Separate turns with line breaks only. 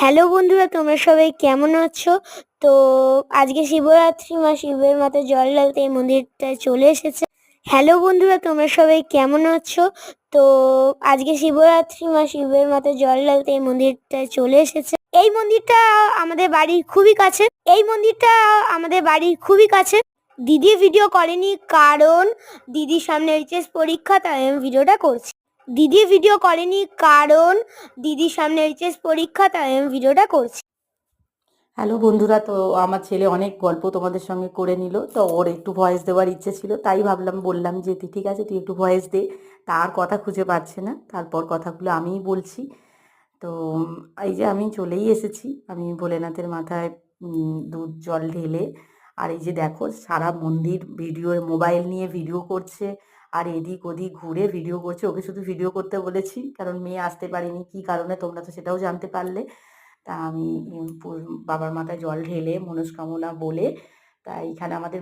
Hello বন্ধুরা, তোমরা সবাই কেমন আছো? তো আজকে শিবরাত্রি, মা শিবের মাথায় জল ঢালতে এই মন্দিরটায় চলে এসেছে। হ্যালো বন্ধুরা, তোমরা সবাই কেমন আছো? তো আজকে শিবরাত্রি, মা শিবের মাথায় জল ঢালতে এই মন্দিরটায় চলে এসেছে। এই মন্দিরটা আমাদের বাড়ির খুবই কাছে। এই মন্দিরটা আমাদের বাড়ির খুবই কাছে। দিদি ভিডিও করেনি, কারণ দিদির সামনে এইচএস পরীক্ষা, তাই আমি ভিডিওটা করছি। দিদি ভিডিও করেনি কারণ দিদির সামনে এইচএস পরীক্ষা, তাই আমি ভিডিওটা করছি।
হ্যালো বন্ধুরা, তো আমার ছেলে অনেক গল্প তোমাদের সঙ্গে করে নিল, তো ওর একটু ভয়েস দেওয়ার ইচ্ছে ছিল, তাই ভাবলাম, বললাম যে, তুই ঠিক আছে, তুই একটু ভয়েস দে। তার কথা খুঁজে পাচ্ছে না, তারপর কথাগুলো আমিই বলছি। তো এই যে আমি চলেই এসেছি, আমি ভোলেনাথের মাথায় দুধ জল ঢেলে, আর এই যে দেখো, সারা মন্দির ভিডিও মোবাইল নিয়ে ভিডিও করছে আর এদিক ওদিক ঘুরে ভিডিও করছে। ওকে শুধু ভিডিও করতে বলেছি, কারণ মেয়ে আসতে পারেনি। কি কারণে? তোমরা তো সেটাও জানতে পারলে। তা আমি বাবার মাথায় জল ঢেলে মনস্কামনা বলে, তা এইখানে আমাদের